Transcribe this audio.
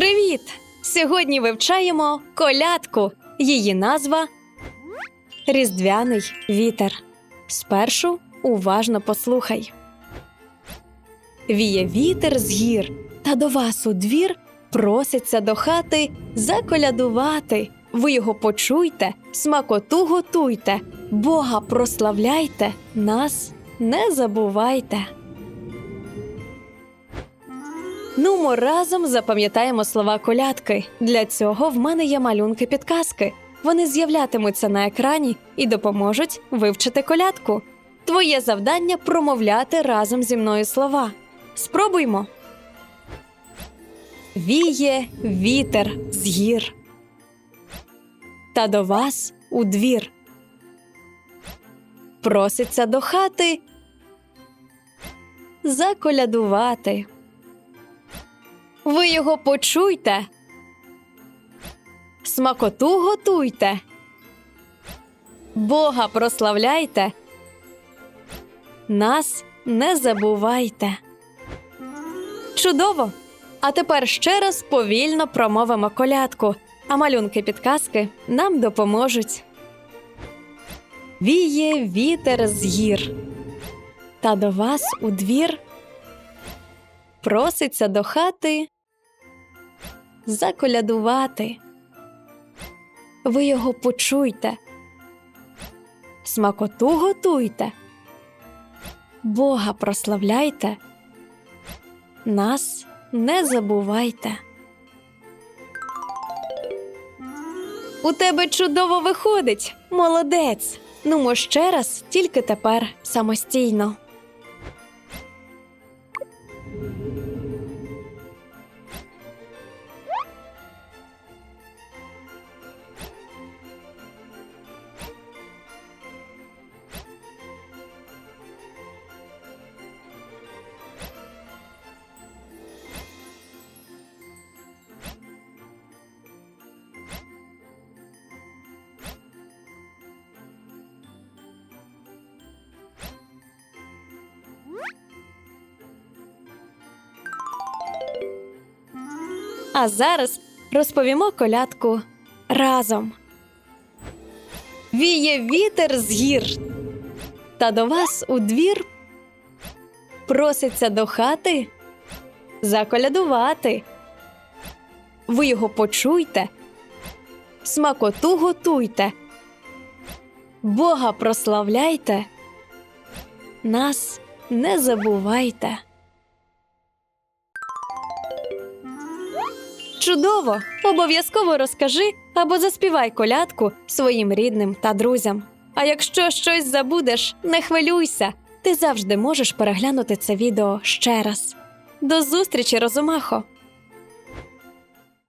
Привіт! Сьогодні вивчаємо колядку. Її назва Різдвяний вітер. Спершу уважно послухай. Віє вітер з гір, та до вас у двір проситься до хати заколядувати. Ви його почуйте, смакоту готуйте, Бога прославляйте, нас не забувайте. Нумо разом запам'ятаємо слова колядки. Для цього в мене є малюнки підказки. Вони з'являтимуться на екрані і допоможуть вивчити колядку. Твоє завдання промовляти разом зі мною слова. Спробуймо. Віє вітер з гір. Та до вас у двір. Проситься до хати заколядувати. Ви його почуйте. Смакоту готуйте. Бога прославляйте. Нас не забувайте. Чудово! А тепер ще раз повільно промовимо колядку, а малюнки підказки нам допоможуть. Віє вітер з гір. Та до вас у двір проситься до хати заколядувати. Ви його почуйте, смакоту готуйте, Бога прославляйте, нас не забувайте. У тебе чудово виходить, молодець. Ну, ще раз, тільки тепер самостійно. А зараз розповімо колядку разом. Віє вітер з гір, та до вас у двір проситься до хати заколядувати. Ви його почуйте, смакоту готуйте, Бога прославляйте, нас не забувайте. Чудово! Обов'язково розкажи або заспівай колядку своїм рідним та друзям. А якщо щось забудеш, не хвилюйся. Ти завжди можеш переглянути це відео ще раз. До зустрічі, Розумахо!